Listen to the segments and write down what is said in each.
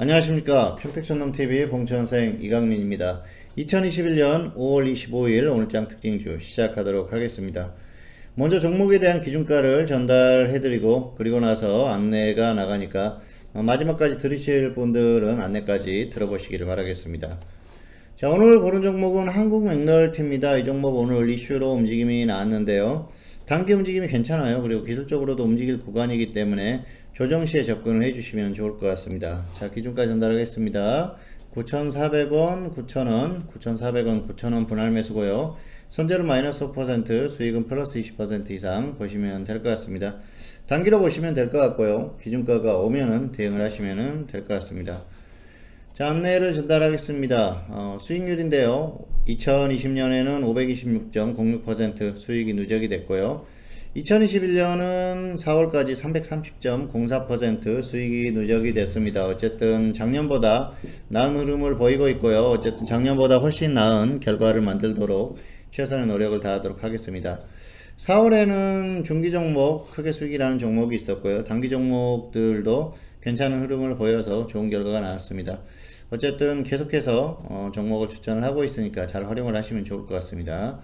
안녕하십니까. 평택촌놈TV 봉천생 이강민입니다. 2021년 5월 25일 오늘장 특징주 시작하도록 하겠습니다. 먼저 종목에 대한 기준가를 전달해 드리고 그리고 나서 안내가 나가니까 어, 마지막까지 들으실 분들은 안내까지 들어보시기를 바라겠습니다. 자 오늘 고른 종목은 한국 맥널티입니다. 이 종목 오늘 이슈로 움직임이 나왔는데요 단기 움직임이 괜찮아요. 그리고 기술적으로도 움직일 구간이기 때문에 조정 시에 접근을 해주시면 좋을 것 같습니다. 자 기준까지 전달하겠습니다. 9,400원 9,000원 9,400원 9,000원 분할 매수고요. 손재는 마이너스 5% 수익은 플러스 20% 이상 보시면 될 것 같습니다. 단기로 보시면 될 것 같고요. 기준가가 오면은 대응을 하시면 될 것 같습니다. 자, 안내를 전달하겠습니다. 어, 수익률인데요. 2020년에는 526.06% 수익이 누적이 됐고요. 2021년은 4월까지 330.04% 수익이 누적이 됐습니다. 어쨌든 작년보다 나은 흐름을 보이고 있고요. 어쨌든 작년보다 훨씬 나은 결과를 만들도록 최선의 노력을 다하도록 하겠습니다. 4월에는 중기 종목 크게 수익이 나는 종목이 있었고요. 단기 종목들도 괜찮은 흐름을 보여서 좋은 결과가 나왔습니다. 어쨌든 계속해서 어, 종목을 추천을 하고 있으니까 잘 활용을 하시면 좋을 것 같습니다.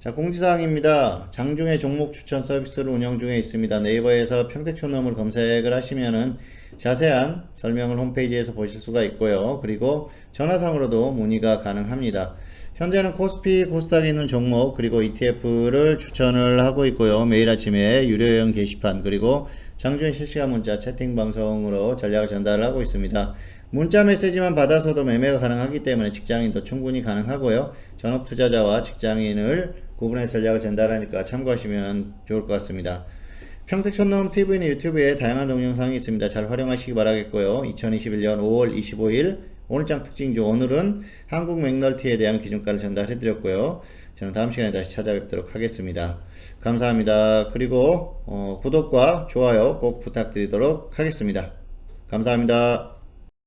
자 공지사항입니다. 장중에 종목 추천 서비스를 운영 중에 있습니다. 네이버에서 평택촌놈을 검색을 하시면은 자세한 설명을 홈페이지에서 보실 수가 있고요. 그리고 전화상으로도 문의가 가능합니다. 현재는 코스피, 코스닥에 있는 종목 그리고 ETF를 추천을 하고 있고요. 매일 아침에 유료형 게시판 그리고 장중에 실시간 문자 채팅 방송으로 전략을 전달을 하고 있습니다. 문자 메시지만 받아서도 매매가 가능하기 때문에 직장인도 충분히 가능하고요. 전업 투자자와 직장인을 구분해서 전략을 전달하니까 참고하시면 좋을 것 같습니다. 평택촌놈 TV는 유튜브에 다양한 동영상이 있습니다. 잘 활용하시기 바라겠고요. 2021년 5월 25일 오늘장 특징주 오늘은 한국 맥널티에 대한 기준가를 전달해 드렸고요. 저는 다음 시간에 다시 찾아뵙도록 하겠습니다. 감사합니다. 그리고 어, 구독과 좋아요 꼭 부탁드리도록 하겠습니다. 감사합니다.